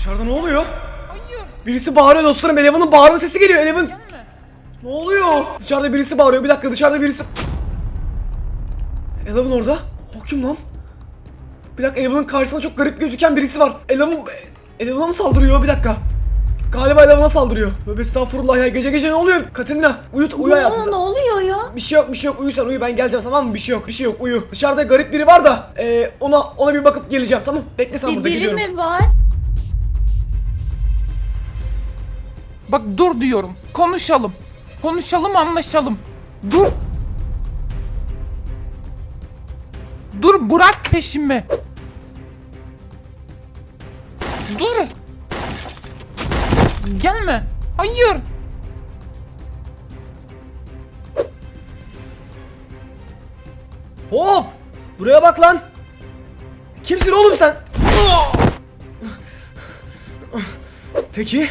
Dışarıda ne oluyor? Hayır. Birisi bağırıyor dostlarım. Eleven'ın bağırma sesi geliyor. Eleven. Gelme. Ne oluyor? Dışarıda birisi bağırıyor. Bir dakika dışarıda birisi... Eleven orada. O kim lan? Bir dakika Eleven'ın karşısında çok garip gözüken birisi var. Eleven... Eleven'a mı saldırıyor? Bir dakika. Galiba Eleven'a saldırıyor. Tövbe estağfurullah ya. Gece gece ne oluyor? Katerina uyut uyu hayatım. Ne, ne oluyor ya? Bir şey yok bir şey yok uyu sen uyu ben geleceğim tamam mı? Bir şey yok bir şey yok uyu. Dışarıda garip biri var da e, ona ona bir bakıp geleceğim tamam Bekle sen Bir burada biri geliyorum. mi var? Bak dur diyorum. Konuşalım. Konuşalım anlaşalım. Dur. Dur bırak peşimi. Dur. Gelme. Hayır. Hop! Buraya bak lan. Kimsin oğlum sen? Peki.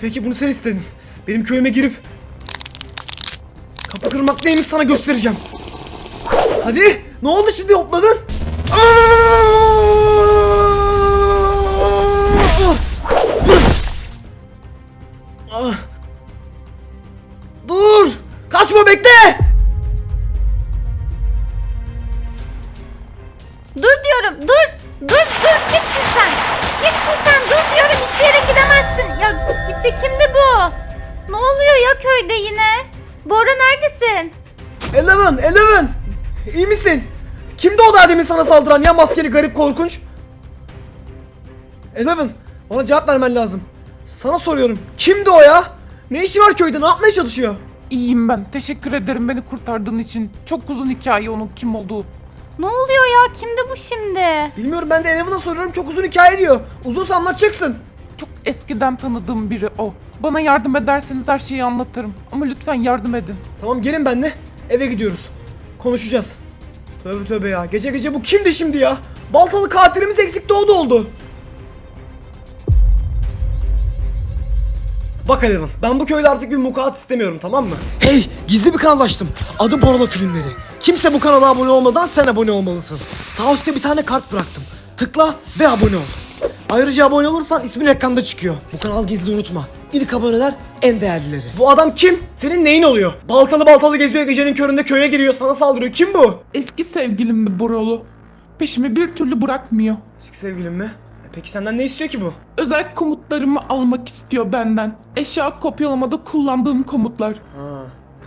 Peki bunu sen istedin. Benim köyüme girip kapı kırmak neymiş sana göstereceğim. Hadi. Ne oldu şimdi hopladın? Ah. Köyde yine? Bora neredesin? Eleven, Eleven. İyi misin? Kimdi o daha demin sana saldıran ya maskeli garip korkunç? Eleven, ona cevap vermen lazım. Sana soruyorum. Kimdi o ya? Ne işi var köyde? Ne yapmaya çalışıyor? İyiyim ben. Teşekkür ederim beni kurtardığın için. Çok uzun hikaye onun kim olduğu. Ne oluyor ya? Kimdi bu şimdi? Bilmiyorum ben de Eleven'a soruyorum. Çok uzun hikaye diyor. Uzunsa anlatacaksın. Eskiden tanıdığım biri o. Bana yardım ederseniz her şeyi anlatırım. Ama lütfen yardım edin. Tamam gelin benle. Eve gidiyoruz. Konuşacağız. Tövbe tövbe ya. Gece gece bu kimdi şimdi ya? Baltalı katilimiz eksikti o da oldu. Bak Eleven, ben bu köyde artık bir mukaat istemiyorum tamam mı? Hey, gizli bir kanal açtım. Adı Borolo Filmleri. Kimse bu kanala abone olmadan sen abone olmalısın. Sağ üstte bir tane kart bıraktım. Tıkla ve abone ol. Ayrıca abone olursan ismin ekranda çıkıyor. Bu kanal gizli unutma. İlk aboneler en değerlileri. Bu adam kim? Senin neyin oluyor? Baltalı baltalı geziyor gecenin köründe köye giriyor sana saldırıyor. Kim bu? Eski sevgilim mi Borolu? Peşimi bir türlü bırakmıyor. Eski sevgilin mi? E Peki senden ne istiyor ki bu? Özel komutlarımı almak istiyor benden. Eşya kopyalamada kullandığım komutlar. Ha,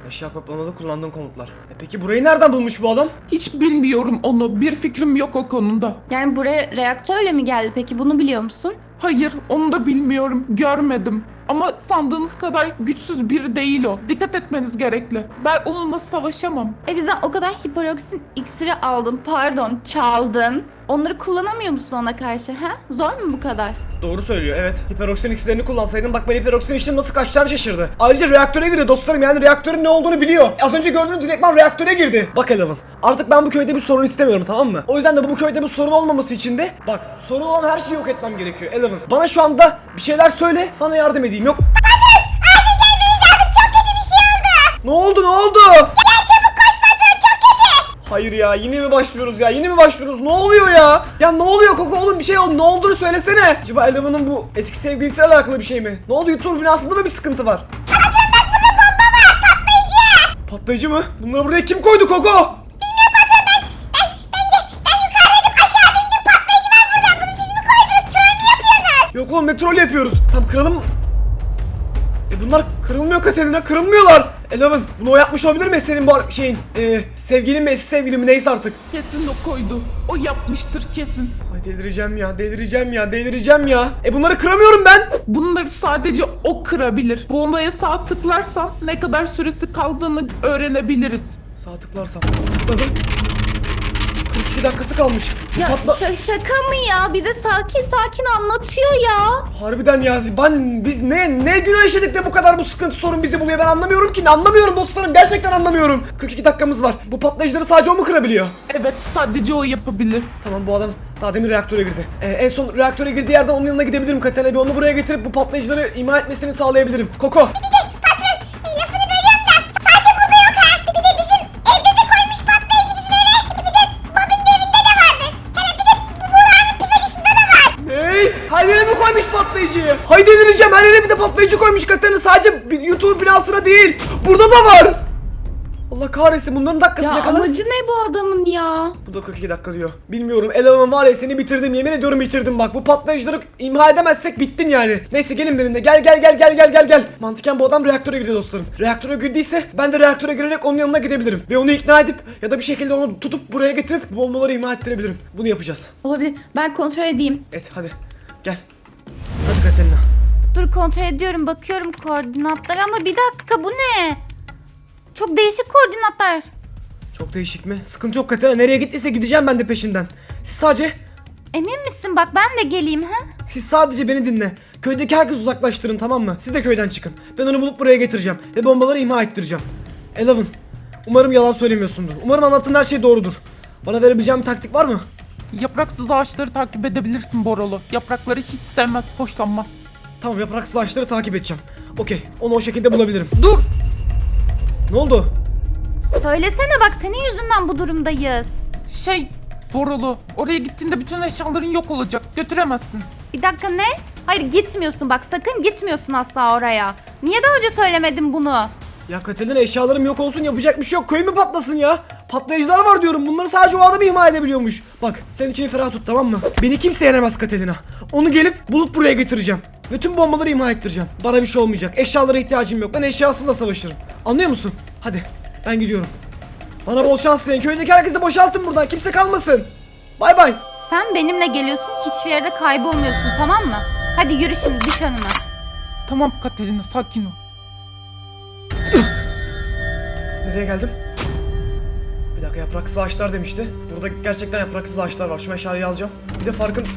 eşya kopyalamada kullandığın komutlar. E peki burayı nereden bulmuş bu adam? Hiç bilmiyorum onu. Bir fikrim yok o konuda. Yani buraya reaktörle mi geldi peki bunu biliyor musun? Hayır, onu da bilmiyorum. Görmedim. Ama sandığınız kadar güçsüz biri değil o. Dikkat etmeniz gerekli. Ben onunla savaşamam. E bizden o kadar hiperoksin iksiri aldın pardon çaldın. Onları kullanamıyor musun ona karşı ha? Zor mu bu kadar? Doğru söylüyor evet. Hiperoksin iksilerini kullansaydın bak ben hiperoksin içtim nasıl kaçacağını şaşırdı. Ayrıca reaktöre girdi dostlarım yani reaktörün ne olduğunu biliyor. Az önce gördüğünüz direktman reaktöre girdi. Bak Eleven artık ben bu köyde bir sorun istemiyorum tamam mı? O yüzden de bu köyde bir sorun olmaması için de bak sorun olan her şeyi yok etmem gerekiyor Eleven. Bana şu anda bir şeyler söyle sana yardım edeyim yok. Ne oldu ne oldu? Gel çabuk koş patron çok kötü. Hayır ya yine mi başlıyoruz ya yine mi başlıyoruz ne oluyor ya? Ya ne oluyor Koko oğlum bir şey oldu ne olduğunu söylesene. Acaba Eleven'ın bu eski sevgilisiyle alakalı bir şey mi? Ne oldu YouTube binasında mı bir sıkıntı var? Patron bak burada bomba var patlayıcı. Patlayıcı mı? Bunları buraya kim koydu Koko? Yok oğlum ne troll yapıyoruz? Tam kıralım. E bunlar kırılmıyor Katerina kırılmıyorlar. Eleven bunu o yapmış olabilir mi senin bu şeyin e, sevgilin mi eski sevgilin mi neyse artık. Kesin o koydu. O yapmıştır kesin. Ay delireceğim ya delireceğim ya delireceğim ya. E bunları kıramıyorum ben. Bunları sadece o kırabilir. Bombaya sağ tıklarsan ne kadar süresi kaldığını öğrenebiliriz. Sağ tıklarsam. Tıkladım. 42 dakikası kalmış. Bu Ya patla- şa- şaka mı ya? Bir de sakin sakin anlatıyor ya. Harbiden ya ben biz ne ne günah işledik de bu kadar bu sıkıntı sorun bizi buluyor? Ben anlamıyorum ki anlamıyorum dostlarım? Gerçekten anlamıyorum. 42 dakikamız var. Bu patlayıcıları sadece o mu kırabiliyor? Evet sadece o yapabilir. Tamam bu adam daha demin reaktöre girdi. Ee, en son reaktöre girdiği yerden onun yanına gidebilirim. Katerina bir onu buraya getirip bu patlayıcıları ima etmesini sağlayabilirim. Koko patlayıcı koymuş Katerina sadece bir YouTube binasına değil. Burada da var. Allah kahretsin bunların dakikası Ya ne kadar? amacı ne bu adamın ya? Bu da 42 dakika diyor. Bilmiyorum Eleven var ya seni bitirdim yemin ediyorum bitirdim bak. Bu patlayıcıları imha edemezsek bittin yani. Neyse gelin benimle gel gel gel gel gel gel gel. Mantıken bu adam reaktöre girdi dostlarım. Reaktöre girdiyse ben de reaktöre girerek onun yanına gidebilirim. Ve onu ikna edip ya da bir şekilde onu tutup buraya getirip bombaları imha ettirebilirim. Bunu yapacağız. Olabilir. Ben kontrol edeyim. Et hadi gel. Hadi Katerina. Dur kontrol ediyorum bakıyorum koordinatlara ama bir dakika bu ne? Çok değişik koordinatlar. Çok değişik mi? Sıkıntı yok Katerina. Nereye gittiyse gideceğim ben de peşinden. Siz sadece Emin misin bak ben de geleyim ha? Siz sadece beni dinle. Köydeki herkes uzaklaştırın tamam mı? Siz de köyden çıkın. Ben onu bulup buraya getireceğim. Ve bombaları imha ettireceğim. Eleven. Umarım yalan söylemiyorsundur. Umarım anlattığın her şey doğrudur. Bana verebileceğin bir taktik var mı? Yapraksız ağaçları takip edebilirsin Borolu. Yaprakları hiç sevmez, hoşlanmaz. Tamam yapraksız ağaçları takip edeceğim. Okey. Onu o şekilde bulabilirim. Dur! Ne oldu? Söylesene bak senin yüzünden bu durumdayız. Şey, Borolu, oraya gittiğinde bütün eşyaların yok olacak. Götüremezsin. Bir dakika ne? Hayır gitmiyorsun bak sakın gitmiyorsun asla oraya. Niye daha önce söylemedin bunu? Ya Katerina eşyalarım yok olsun yapacak bir şey yok. Köy mü patlasın ya? Patlayıcılar var diyorum. Bunları sadece o adam imha edebiliyormuş. Bak sen içini ferah tut tamam mı? Beni kimse yenemez Katerina. Onu gelip bulup buraya getireceğim. Ve tüm bombaları imha ettireceğim. Bana bir şey olmayacak. Eşyalara ihtiyacım yok. Ben eşyasız da savaşırım. Anlıyor musun? Hadi ben gidiyorum. Bana bol şans dileyin. Köydeki herkesi boşaltın buradan. Kimse kalmasın. Bay bay. Sen benimle geliyorsun hiçbir yerde kaybolmuyorsun tamam mı? Hadi yürü şimdi düş önüme. Tamam Katerina, sakin ol. Nereye geldim? Bir dakika yapraksız ağaçlar demişti. Burada gerçekten yapraksız ağaçlar var. Şu meşaleyi alacağım. Bir de farkın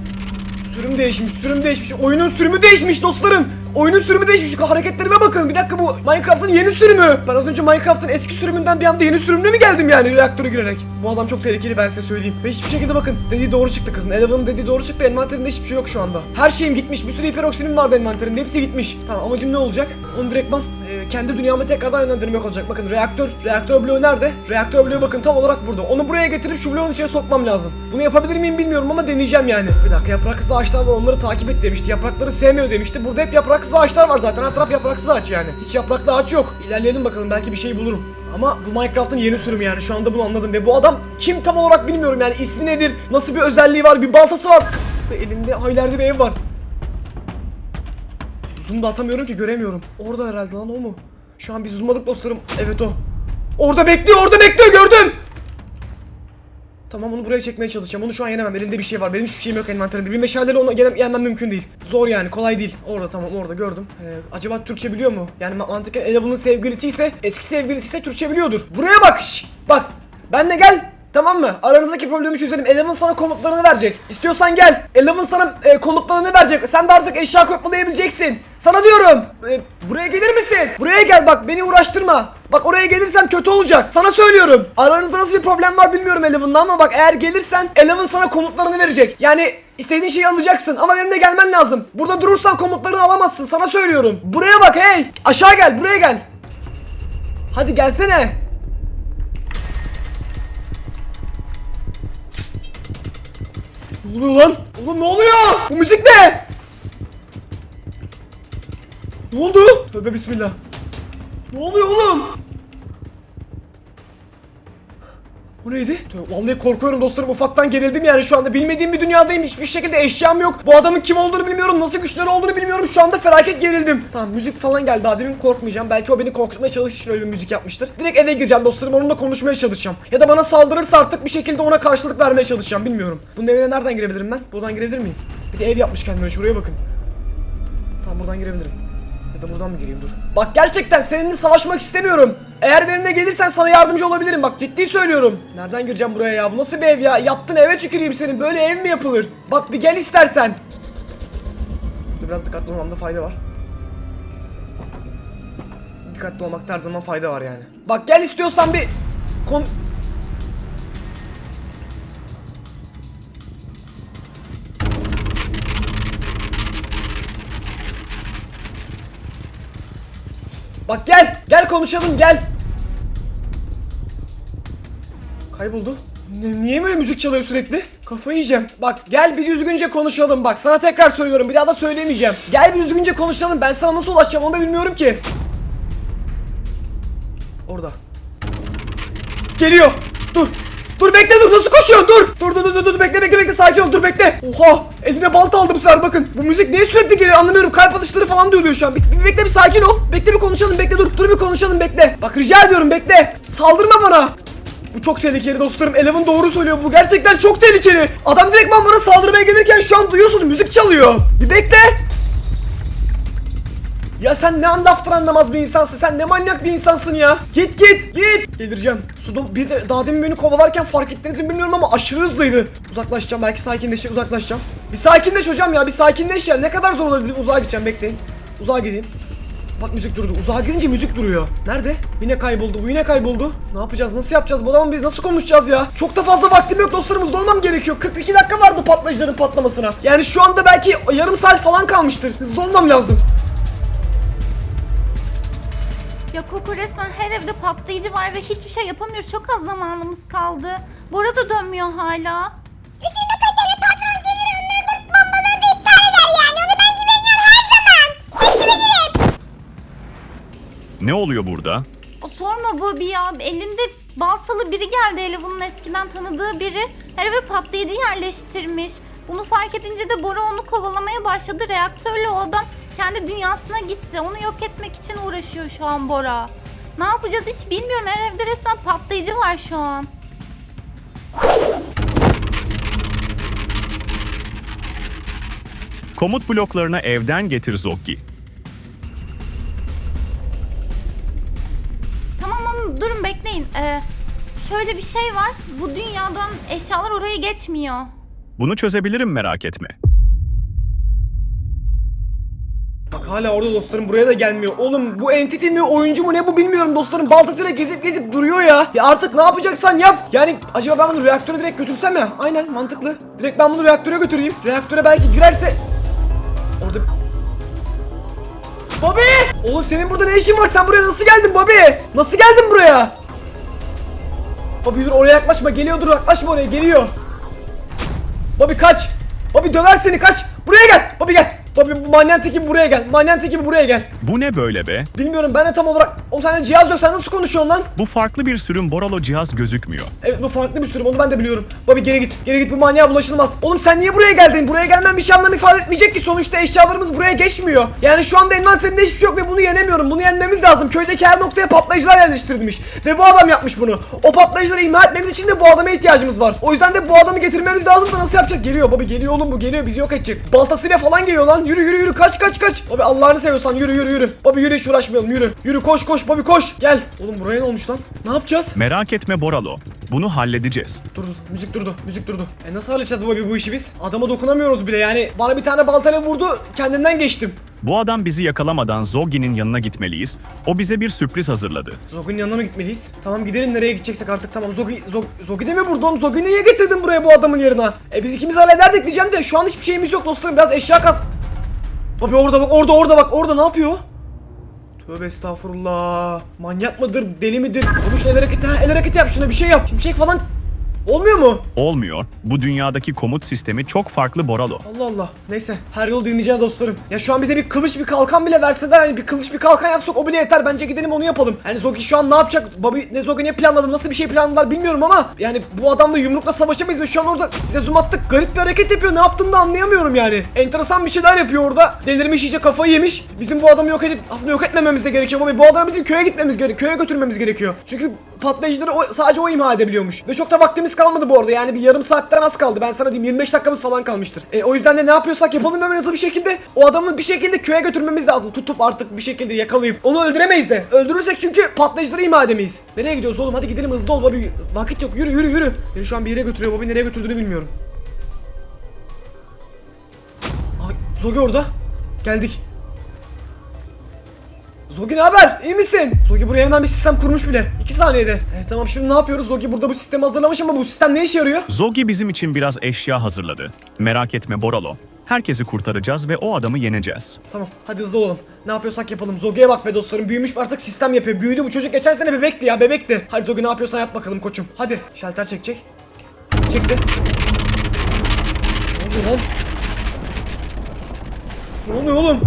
sürüm değişmiş, sürüm değişmiş. Oyunun sürümü değişmiş dostlarım. Oyunun sürümü değişmiş. Şu hareketlerime bakın. Bir dakika bu Minecraft'ın yeni sürümü. Ben az önce Minecraft'ın eski sürümünden bir anda yeni sürümüne mi geldim yani reaktöre girerek? Bu adam çok tehlikeli ben size söyleyeyim. Ve hiçbir şekilde bakın dediği doğru çıktı kızın. Eleven'ın dediği doğru çıktı. Envanterinde hiçbir şey yok şu anda. Her şeyim gitmiş. Bir sürü hiperoksinim vardı envanterimde. Hepsi gitmiş. Tamam amacım ne olacak? Onu direktman kendi dünyama tekrardan yönlendirmek olacak. Bakın reaktör, reaktör bloğu nerede? Reaktör bloğu bakın tam olarak burada. Onu buraya getirip şu bloğun içine sokmam lazım. Bunu yapabilir miyim bilmiyorum ama deneyeceğim yani. Bir dakika yapraksız ağaçlar var onları takip et demişti. Yaprakları sevmiyor demişti. Burada hep yapraksız ağaçlar var zaten. Her taraf yapraksız ağaç yani. Hiç yapraklı ağaç yok. İlerleyelim bakalım belki bir şey bulurum. Ama bu Minecraft'ın yeni sürümü yani şu anda bunu anladım ve bu adam kim tam olarak bilmiyorum yani ismi nedir, nasıl bir özelliği var, bir baltası var. Elinde ha ileride bir ev var. Zoom da atamıyorum ki göremiyorum. Orada herhalde lan o mu? Şu an biz zoomladık dostlarım. Evet o. Orada bekliyor orada bekliyor gördüm. Tamam onu buraya çekmeye çalışacağım. Onu şu an yenemem. Elimde bir şey var. Benim hiçbir şeyim yok envanterimde. Bir meşaleyle onu yenem, yenmem mümkün değil. Zor yani. Kolay değil. Orada tamam orada gördüm. Ee, acaba Türkçe biliyor mu? Yani ma- mantıken Eleven'ın sevgilisi ise eski sevgilisi ise Türkçe biliyordur. Buraya bak. şş, bak. Ben de gel. Tamam mı? Aranızdaki problemi çözelim. Eleven sana komutlarını verecek. İstiyorsan gel. Eleven sana e, komutlarını verecek. Sen de artık eşya kopyalayabileceksin. Sana diyorum. E, buraya gelir misin? Buraya gel bak beni uğraştırma. Bak oraya gelirsem kötü olacak. Sana söylüyorum. Aranızda nasıl bir problem var bilmiyorum Eleven'la ama bak eğer gelirsen Eleven sana komutlarını verecek. Yani istediğin şeyi alacaksın ama benim de gelmen lazım. Burada durursan komutlarını alamazsın. Sana söylüyorum. Buraya bak hey. Aşağı gel buraya gel. Hadi gelsene. Oluyor lan? Oğlum ne oluyor? Bu müzik ne? Ne oldu? Tövbe bismillah. Ne oluyor oğlum? Bu neydi? Vallahi korkuyorum dostlarım ufaktan gerildim yani. Şu anda bilmediğim bir dünyadayım. Hiçbir şekilde eşyam yok. Bu adamın kim olduğunu bilmiyorum nasıl güçleri olduğunu bilmiyorum. Şu anda felaket gerildim. Tamam müzik falan geldi. Daha demin korkmayacağım. Belki o beni korkutmaya çalışır öyle bir müzik yapmıştır. Direkt eve gireceğim dostlarım onunla konuşmaya çalışacağım. Ya da bana saldırırsa artık bir şekilde ona karşılık vermeye çalışacağım. Bilmiyorum. Bunun evine nereden girebilirim ben? Buradan girebilir miyim? Bir de ev yapmış kendine şuraya bakın. Tamam buradan girebilirim ya da buradan mı gireyim dur. Bak gerçekten seninle savaşmak istemiyorum. Eğer benimle gelirsen sana yardımcı olabilirim. Bak ciddi söylüyorum. Nereden gireceğim buraya ya? Bu nasıl bir ev ya? Yaptığın eve tüküreyim senin. Böyle ev mi yapılır? Bak bir gel istersen. Dur, Biraz dikkatli olmamda fayda var. Dikkatli olmakta her zaman fayda var yani. Bak gel istiyorsan bir kon... Bak gel. Gel konuşalım gel. Kayboldu. Ne- niye böyle müzik çalıyor sürekli? Kafayı yiyeceğim. Bak gel bir düzgünce konuşalım bak. Sana tekrar söylüyorum. Bir daha da söyleyemeyeceğim. Gel bir düzgünce konuşalım. Ben sana nasıl ulaşacağım onu da bilmiyorum ki. Orada. Geliyor. Dur. Bekle dur. Dur. Dur dur dur. Bekle bekle bekle. Sakin ol. Dur bekle. Oha. Eline balta aldım Ser bakın. Bu müzik niye sürekli geliyor anlamıyorum. Kalp atışları falan duyuluyor şu an. Bir bekle bir sakin ol. Bekle bir konuşalım. Bekle dur. Dur bir konuşalım bekle. Bak rica ediyorum bekle. Saldırma bana. Bu çok tehlikeli dostlarım. Eleven doğru söylüyor. Bu gerçekten çok tehlikeli. Adam direktman bana saldırmaya gelirken şu an duyuyorsun müzik çalıyor. Bir bekle. Ya sen ne andaftır anlamaz bir insansın. Sen ne manyak bir insansın ya. Git git git. Delireceğim. Suda bir de daha demin beni kovalarken fark ettiniz mi bilmiyorum ama aşırı hızlıydı. Uzaklaşacağım belki sakinleşir uzaklaşacağım. Bir sakinleş hocam ya bir sakinleş ya. Ne kadar zor olabilir uzağa gideceğim bekleyin. Uzağa gideyim. Bak müzik durdu. Uzağa gidince müzik duruyor. Nerede? Yine kayboldu. Bu yine kayboldu. Ne yapacağız? Nasıl yapacağız? Bu adamı biz nasıl konuşacağız ya? Çok da fazla vaktim yok dostlarım. Hızlı olmam gerekiyor. 42 dakika vardı patlayıcıların patlamasına. Yani şu anda belki yarım saat falan kalmıştır. Hızlı olmam lazım. Ya Koko resmen her evde patlayıcı var ve hiçbir şey yapamıyoruz. Çok az zamanımız kaldı. Bora da dönmüyor hala. Üstüne kaçarı patron gelir onları da bombaları da iptal eder yani. Onu ben güveniyorum her zaman. Ne oluyor burada? O sorma Bobby ya. Elinde baltalı biri geldi Eleven'ın eskiden tanıdığı biri. Her eve patlayıcı yerleştirmiş. Bunu fark edince de Bora onu kovalamaya başladı. Reaktörle o adam kendi dünyasına gitti. Onu yok etmek için uğraşıyor şu an Bora. Ne yapacağız hiç bilmiyorum. Her evde resmen patlayıcı var şu an. Komut bloklarına evden getir Zoggi. Tamam ama durun bekleyin. Ee, şöyle bir şey var. Bu dünyadan eşyalar oraya geçmiyor. Bunu çözebilirim merak etme. Bak hala orada dostlarım buraya da gelmiyor. Oğlum bu entity mi oyuncu mu ne bu bilmiyorum dostlarım. Baltasıyla gezip gezip duruyor ya. Ya artık ne yapacaksan yap. Yani acaba ben bunu reaktöre direkt götürsem ya? Aynen mantıklı. Direkt ben bunu reaktöre götüreyim. Reaktöre belki girerse... Orada... Bobby! Oğlum senin burada ne işin var? Sen buraya nasıl geldin Bobby? Nasıl geldin buraya? Bobby dur oraya yaklaşma. Geliyor dur yaklaşma oraya geliyor. Bobby kaç. Bobby döver seni kaç. Buraya gel. Bobby gel. Bobby bu manyak teki buraya gel. Manyak teki buraya gel. Bu ne böyle be? Bilmiyorum ben de tam olarak... Oğlum sende cihaz yok sen nasıl konuşuyorsun lan? Bu farklı bir sürüm Boralo cihaz gözükmüyor. Evet bu farklı bir sürüm onu ben de biliyorum. Bobby geri git. Geri git bu manyağa bulaşılmaz. Oğlum sen niye buraya geldin? Buraya gelmen bir şey anlam ifade etmeyecek ki. Sonuçta eşyalarımız buraya geçmiyor. Yani şu anda envanterimde hiçbir şey yok ve bunu yenemiyorum. Bunu yenmemiz lazım. Köydeki her noktaya patlayıcılar yerleştirilmiş. Ve bu adam yapmış bunu. O patlayıcıları imha etmemiz için de bu adama ihtiyacımız var. O yüzden de bu adamı getirmemiz lazım da nasıl yapacağız? Geliyor Bobby geliyor oğlum bu geliyor bizi yok edecek. Baltasıyla falan geliyor lan. Yürü yürü yürü kaç kaç kaç. Bobby Allah'ını seviyorsan yürü yürü yürü. Bobby yürü hiç uğraşmayalım yürü. Yürü koş koş Bobby koş. Gel. Oğlum buraya ne olmuş lan? Ne yapacağız? Merak etme Boralo. Bunu halledeceğiz. Durdu. Müzik durdu. Müzik durdu. E nasıl halledeceğiz bu bu işi biz? Adama dokunamıyoruz bile yani. Bana bir tane baltayla vurdu. Kendimden geçtim. Bu adam bizi yakalamadan Zoggi'nin yanına gitmeliyiz. O bize bir sürpriz hazırladı. Zogi'nin yanına mı gitmeliyiz? Tamam gidelim nereye gideceksek artık tamam. Zogi, Zog, Zogi de mi burada oğlum? Zogi'yi niye getirdin buraya bu adamın yerine? E biz ikimiz hallederdik diyeceğim de şu an hiçbir şeyimiz yok dostlarım. Biraz eşya kas... Abi orada bak orada orada bak orada ne yapıyor? Tövbe estağfurullah. Manyak mıdır deli midir? Şu el hareketi ha el hareketi yap şuna bir şey yap. Şimşek falan olmuyor mu? Olmuyor. Bu dünyadaki komut sistemi çok farklı Boralo. Allah Allah. Neyse her yolu dinleyeceğiz dostlarım. Ya şu an bize bir kılıç bir kalkan bile verseler hani bir kılıç bir kalkan yapsak o bile yeter. Bence gidelim onu yapalım. Hani Zogi şu an ne yapacak? Bobby ne Zogi ne planladı? Nasıl bir şey planladılar bilmiyorum ama yani bu adamla yumrukla savaşamayız ve şu an orada size zoom attık. Garip bir hareket yapıyor. Ne yaptığını da anlayamıyorum yani. Enteresan bir şeyler yapıyor orada. Delirmiş iyice kafayı yemiş. Bizim bu adamı yok edip aslında yok etmememiz de gerekiyor Bobby. Bu adamı bizim köye gitmemiz gerekiyor. Köye götürmemiz gerekiyor. Çünkü patlayıcıları o, sadece o imha edebiliyormuş. Ve çok da vaktimiz kalmadı bu arada. Yani bir yarım saatten az kaldı. Ben sana diyeyim 25 dakikamız falan kalmıştır. E, o yüzden de ne yapıyorsak yapalım hemen hızlı bir şekilde. O adamı bir şekilde köye götürmemiz lazım. Tutup artık bir şekilde yakalayıp. Onu öldüremeyiz de. Öldürürsek çünkü patlayıcıları imha edemeyiz. Nereye gidiyoruz oğlum? Hadi gidelim hızlı ol Bobby. Vakit yok. Yürü yürü yürü. Beni şu an bir yere götürüyor. Bobby nereye götürdüğünü bilmiyorum. Zogi orada. Geldik. Zogi ne haber? İyi misin? Zogi buraya hemen bir sistem kurmuş bile. 2 saniyede. Evet tamam şimdi ne yapıyoruz? Zogi burada bu sistemi hazırlamış ama bu sistem ne işe yarıyor? Zoggi bizim için biraz eşya hazırladı. Merak etme Boralo. Herkesi kurtaracağız ve o adamı yeneceğiz. Tamam hadi hızlı olalım. Ne yapıyorsak yapalım. Zogi'ye bak be dostlarım. Büyümüş artık sistem yapıyor. Büyüdü bu çocuk. Geçen sene bebekti ya bebekti. Hadi Zogi ne yapıyorsan yap bakalım koçum. Hadi. Şalter çekecek. Çekti. oluyor lan? Ne oluyor oğlum?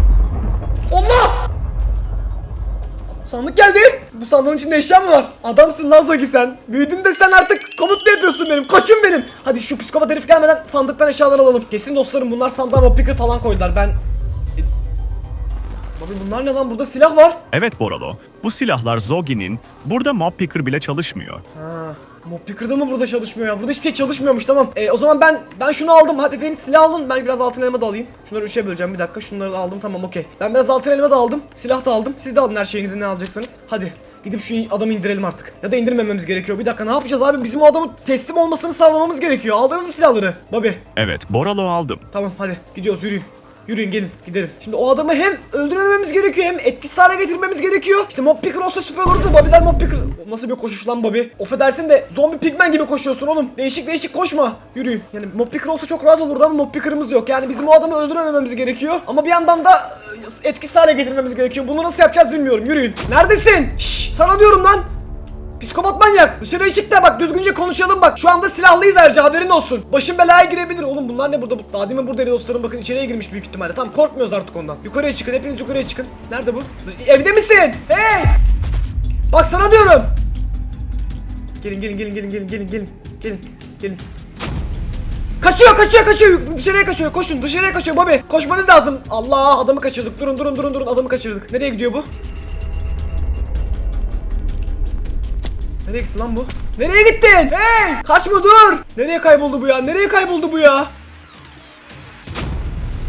Allah! Sandık geldi. Bu sandığın içinde eşya mı var? Adamsın lan Zogi sen. Büyüdün de sen artık komutlu yapıyorsun benim. Koçum benim. Hadi şu psikopat herif gelmeden sandıktan eşyalar alalım. Kesin dostlarım bunlar sandığa mob picker falan koydular. Ben... E... Abi bunlar ne lan? Burada silah var. Evet Boralo, bu silahlar Zogi'nin, burada mob picker bile çalışmıyor. Ha, mob picker'da mı burada çalışmıyor ya? Burada hiçbir şey çalışmıyormuş tamam. E, o zaman ben ben şunu aldım. Hadi beni silah alın. Ben biraz altın elma da alayım. Şunları üçe böleceğim bir dakika. Şunları da aldım tamam okey. Ben biraz altın elma da aldım. Silah da aldım. Siz de alın her şeyinizi ne alacaksanız. Hadi. Gidip şu adamı indirelim artık. Ya da indirmememiz gerekiyor. Bir dakika ne yapacağız abi? Bizim o adamın teslim olmasını sağlamamız gerekiyor. Aldınız mı silahları? Bobby. Evet, Boralo aldım. Tamam hadi gidiyoruz yürüyün. Yürüyün gelin gidelim. Şimdi o adamı hem öldürmememiz gerekiyor hem etkisiz hale getirmemiz gerekiyor. İşte mob picker olsa süper olurdu. Bobby'den mob picker. Nasıl bir koşuş lan Bobby? Affedersin de zombi pigmen gibi koşuyorsun oğlum. Değişik değişik koşma. Yürüyün. Yani mob picker olsa çok rahat olurdu ama mob picker'ımız da yok. Yani bizim o adamı öldürmememiz gerekiyor. Ama bir yandan da e, etkisiz hale getirmemiz gerekiyor. Bunu nasıl yapacağız bilmiyorum. Yürüyün. Neredesin? Şşş sana diyorum lan. Psikopat manyak. Dışarıya çık da bak düzgünce konuşalım bak. Şu anda silahlıyız ayrıca haberin olsun. Başın belaya girebilir. Oğlum bunlar ne burada? Daha demin buradaydı dostlarım bakın içeriye girmiş büyük ihtimalle. Tamam korkmuyoruz artık ondan. Yukarıya çıkın hepiniz yukarıya çıkın. Nerede bu? Evde misin? Hey! Bak sana diyorum. Gelin gelin gelin gelin gelin gelin gelin. Gelin gelin. Kaçıyor kaçıyor kaçıyor dışarıya kaçıyor koşun dışarıya kaçıyor Bobby koşmanız lazım Allah adamı kaçırdık durun durun durun durun adamı kaçırdık nereye gidiyor bu Nereye gitti lan bu? Nereye gittin? Hey! Kaçma dur! Nereye kayboldu bu ya? Nereye kayboldu bu ya?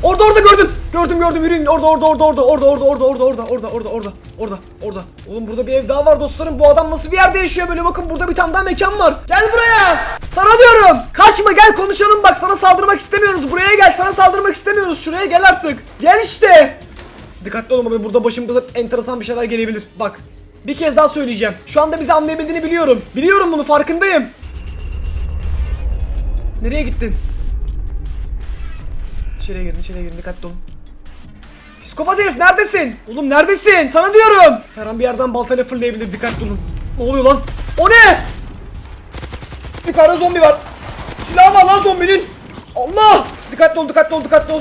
Orada orada gördüm. Gördüm gördüm yürüyün. Orada orada orada orada orada orada orada orada orada orada orada orada orada orada. Oğlum burada bir ev daha var dostlarım. Bu adam nasıl bir yerde yaşıyor böyle bakın burada bir tane daha mekan var. Gel buraya. Sana diyorum. Kaçma gel konuşalım bak sana saldırmak istemiyoruz. Buraya gel sana saldırmak istemiyoruz. Şuraya gel artık. Gel işte. Dikkatli olun abi burada başımıza enteresan bir şeyler gelebilir. Bak bir kez daha söyleyeceğim. Şu anda bizi anlayabildiğini biliyorum. Biliyorum bunu farkındayım. Nereye gittin? İçeriye girin içeriye girin dikkatli olun. Psikopat herif neredesin? Oğlum neredesin? Sana diyorum. Her an bir yerden baltayla fırlayabilir dikkatli olun. Ne oluyor lan? O ne? Yukarıda zombi var. Silah var lan zombinin. Allah! Dikkatli ol dikkatli ol dikkatli ol.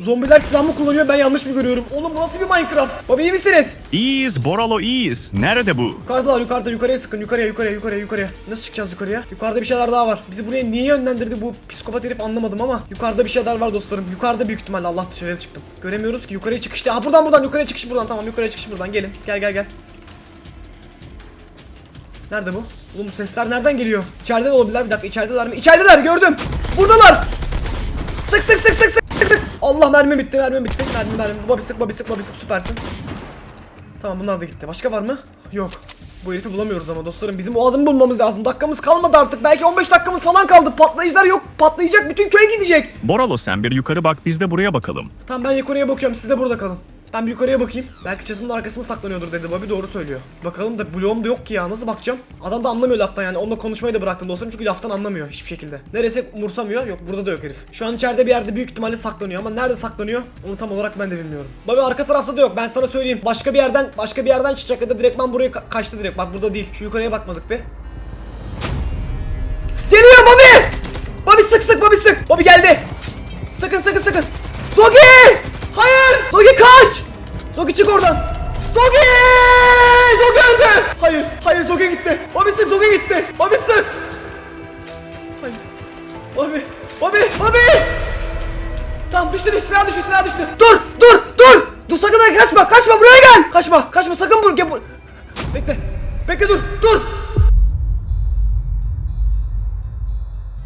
Zombiler silah mı kullanıyor ben yanlış mı görüyorum? Oğlum bu nasıl bir Minecraft? Baba iyi misiniz? İyiyiz Boralo iyiyiz. Nerede bu? Yukarıdalar yukarıda yukarıya sıkın yukarıya yukarıya yukarıya yukarıya. Nasıl çıkacağız yukarıya? Yukarıda bir şeyler daha var. Bizi buraya niye yönlendirdi bu psikopat herif anlamadım ama yukarıda bir şeyler var dostlarım. Yukarıda büyük ihtimalle Allah dışarıya çıktım. Göremiyoruz ki yukarıya çıkışta. Ha buradan buradan yukarıya çıkış buradan tamam yukarıya çıkış buradan gelin. Gel gel gel. Nerede bu? Oğlum bu sesler nereden geliyor? İçeride de olabilirler bir dakika içerideler mi? İçerideler gördüm. Buradalar. Sık sık sık sık sık. Allah mermi bitti mermi bitti. Mermi mermi. Babi sık babi sık babi sık süpersin. Tamam bunlar da gitti. Başka var mı? Yok. Bu herifi bulamıyoruz ama dostlarım. Bizim o adamı bulmamız lazım. Dakikamız kalmadı artık. Belki 15 dakikamız falan kaldı. Patlayıcılar yok. Patlayacak. Bütün köy gidecek. Boralo sen bir yukarı bak biz de buraya bakalım. Tamam ben yukarıya bakıyorum. Siz de burada kalın. Ben bir yukarıya bakayım. Belki çatının arkasında saklanıyordur dedi. Bobby doğru söylüyor. Bakalım da bloğum da yok ki ya. Nasıl bakacağım? Adam da anlamıyor laftan yani. Onunla konuşmayı da bıraktım dostlarım. Çünkü laftan anlamıyor hiçbir şekilde. Neresi umursamıyor. Yok burada da yok herif. Şu an içeride bir yerde büyük ihtimalle saklanıyor. Ama nerede saklanıyor? Onu tam olarak ben de bilmiyorum. Bobby arka tarafta da yok. Ben sana söyleyeyim. Başka bir yerden başka bir yerden çıkacak ya da direktman buraya ka- kaçtı direkt. Bak burada değil. Şu yukarıya bakmadık be. Geliyor Bobby! Bobby sık sık Bobby sık. Bobby geldi. Sakın sakın sakın. Zogi! Zogi kaç! Zogi çık oradan. Zogi! Zogi öldü! Hayır, hayır Zogi gitti. Sık Zogi gitti. Sık. Hayır. Bobby, Bobby, Bobby! Tamam düştü düştü silah düştü silah düştü. Dur dur dur! Dur sakın kaçma kaçma buraya gel! Kaçma kaçma sakın bur gel. Bekle. Bekle dur dur!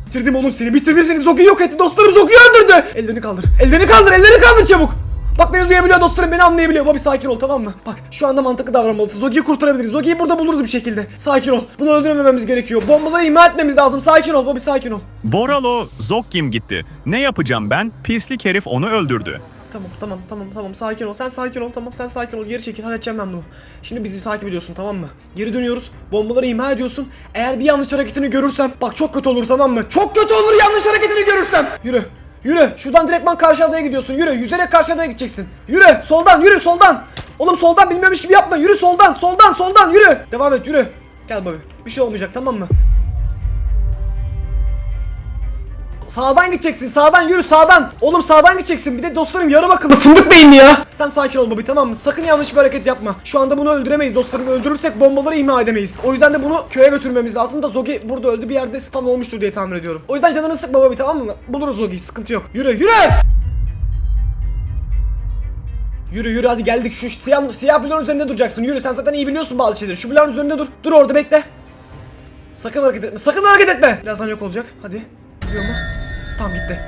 Bitirdim oğlum seni bitirdim seni Zogi yok etti dostlarım Zogi öldürdü Ellerini kaldır ellerini kaldır ellerini kaldır çabuk Bak beni duyabiliyor dostlarım beni anlayabiliyor. Bobby sakin ol tamam mı? Bak şu anda mantıklı davranmalısın. Zogi'yi kurtarabiliriz. Zogi'yi burada buluruz bir şekilde. Sakin ol. Bunu öldürmememiz gerekiyor. Bombaları imha etmemiz lazım. Sakin ol Bobby sakin ol. Boralo Zokkim gitti. Ne yapacağım ben? Pislik herif onu öldürdü. Tamam tamam tamam tamam. Sakin ol. Sen sakin ol tamam. Sen sakin ol. Geri çekil. Halledeceğim ben bunu. Şimdi bizi takip ediyorsun tamam mı? Geri dönüyoruz. Bombaları imha ediyorsun. Eğer bir yanlış hareketini görürsem bak çok kötü olur tamam mı? Çok kötü olur yanlış hareketini görürsem. Yürü yürü şuradan direktman karşı adaya gidiyorsun. Yürü yüzerek karşı adaya gideceksin. Yürü soldan yürü soldan. Oğlum soldan bilmiyormuş gibi yapma. Yürü soldan soldan soldan yürü. Devam et yürü. Gel babi bir şey olmayacak tamam mı Sağdan gideceksin sağdan yürü sağdan. Oğlum sağdan gideceksin bir de dostlarım yarım akıllı fındık beyinli ya. Sen sakin ol Bobby tamam mı? Sakın yanlış bir hareket yapma. Şu anda bunu öldüremeyiz dostlarım. Öldürürsek bombaları imha edemeyiz. O yüzden de bunu köye götürmemiz lazım da Zogi burada öldü bir yerde spam olmuştur diye tahmin ediyorum. O yüzden canını sıkma Bobby tamam mı? Buluruz Zogi'yi sıkıntı yok. Yürü yürü. Yürü yürü hadi geldik şu siyah, siyah bloğun üzerinde duracaksın yürü sen zaten iyi biliyorsun bazı şeyleri şu bloğun üzerinde dur dur orada bekle Sakın hareket etme sakın hareket etme Birazdan yok olacak hadi Gidiyor mu? Tamam gitti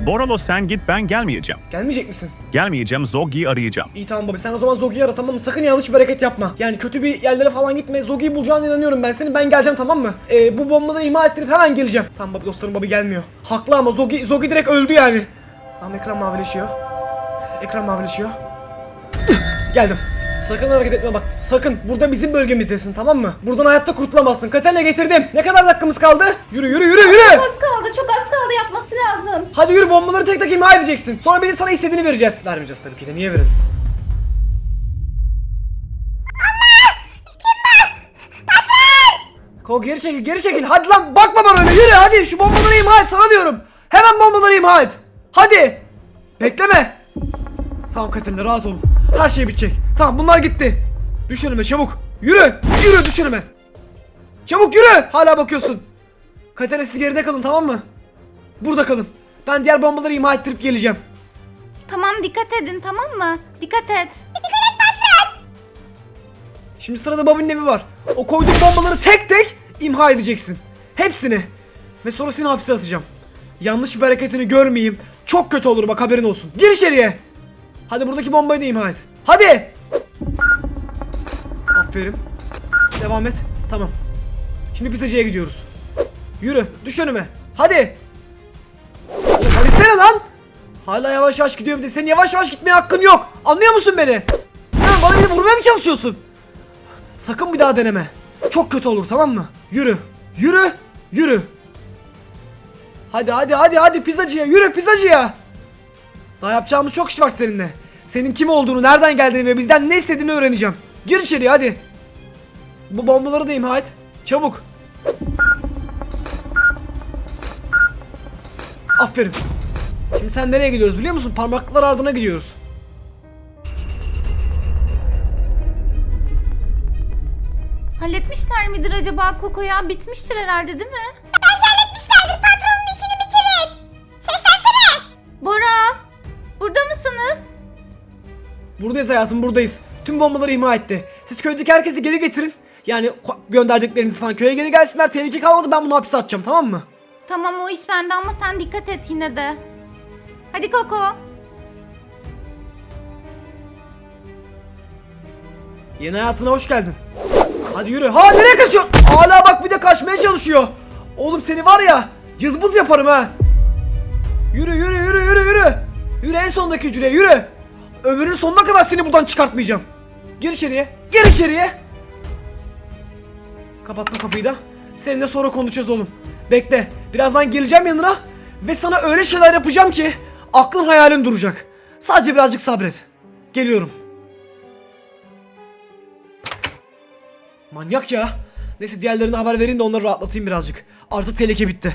Boralo sen git ben gelmeyeceğim. Gelmeyecek misin? Gelmeyeceğim Zoggi'yi arayacağım. İyi tamam baba sen o zaman Zogi'yi ara tamam mı? Sakın yanlış bir hareket yapma. Yani kötü bir yerlere falan gitme. Zogi'yi bulacağına inanıyorum ben senin. Ben geleceğim tamam mı? Ee, bu bombaları imha ettirip hemen geleceğim. Tamam baba dostlarım baba gelmiyor. Haklı ama Zogi, Zogi direkt öldü yani. Tamam ekran mavileşiyor. Ekran mavileşiyor. Geldim. Sakın hareket etme bak. Sakın. Burada bizim bölgemizdesin tamam mı? Buradan hayatta kurtulamazsın. Katerina getirdim. Ne kadar dakikamız kaldı? Yürü yürü yürü yürü. Az kaldı çok az kaldı yapması lazım. Hadi yürü bombaları tek tek imha edeceksin. Sonra biz sana istediğini vereceğiz. Vermeyeceğiz tabii ki de. Niye verelim? Ko geri çekil geri çekil hadi lan bakma bana öyle yürü hadi şu bombaları imha et sana diyorum Hemen bombaları imha et Hadi Bekleme Tamam Katerina rahat olun Her şey bitecek Tamam bunlar gitti Düş önüme çabuk Yürü yürü düş önüme Çabuk yürü hala bakıyorsun Katerina siz geride kalın tamam mı Burada kalın Ben diğer bombaları imha ettirip geleceğim Tamam dikkat edin tamam mı? Dikkat et. Şimdi sırada Bobby'nin evi var. O koyduğum bombaları tek tek imha edeceksin. Hepsini. Ve sonra seni hapse atacağım. Yanlış bir hareketini görmeyeyim. Çok kötü olur bak haberin olsun. Gir içeriye. Hadi buradaki bombayı da imha et. Hadi. Aferin. Devam et. Tamam. Şimdi pizzacıya gidiyoruz. Yürü. Düş önüme. Hadi. Hadi sene lan. Hala yavaş yavaş gidiyorum de senin yavaş yavaş gitmeye hakkın yok. Anlıyor musun beni? Ha, bana bir vurmaya mı çalışıyorsun? Sakın bir daha deneme. Çok kötü olur tamam mı? Yürü. Yürü. Yürü. Hadi hadi hadi hadi pizzacıya yürü pizzacıya. Daha yapacağımız çok iş var seninle. Senin kim olduğunu, nereden geldiğini ve bizden ne istediğini öğreneceğim. Gir içeriye hadi. Bu bombaları da imha et. Çabuk. Aferin. Şimdi sen nereye gidiyoruz biliyor musun? Parmaklıklar ardına gidiyoruz. Halletmişler midir acaba Koko ya? Bitmiştir herhalde değil mi? Buradayız hayatım buradayız. Tüm bombaları imha etti. Siz köydeki herkesi geri getirin. Yani gönderdiklerinizi falan köye geri gelsinler. Tehlike kalmadı ben bunu hapse atacağım tamam mı? Tamam o iş bende ama sen dikkat et yine de. Hadi Koko. Yeni hayatına hoş geldin. Hadi yürü. Ha nereye kaçıyorsun? Hala bak bir de kaçmaya çalışıyor. Oğlum seni var ya cızbız yaparım ha. Yürü yürü yürü yürü yürü. Yürü en sondaki hücreye yürü. Ömrünün sonuna kadar seni buradan çıkartmayacağım. Gir içeriye. Gir içeriye. Kapattım kapıyı da. Seninle sonra konuşacağız oğlum. Bekle. Birazdan geleceğim yanına. Ve sana öyle şeyler yapacağım ki aklın hayalin duracak. Sadece birazcık sabret. Geliyorum. Manyak ya. Neyse diğerlerine haber vereyim de onları rahatlatayım birazcık. Artık tehlike bitti.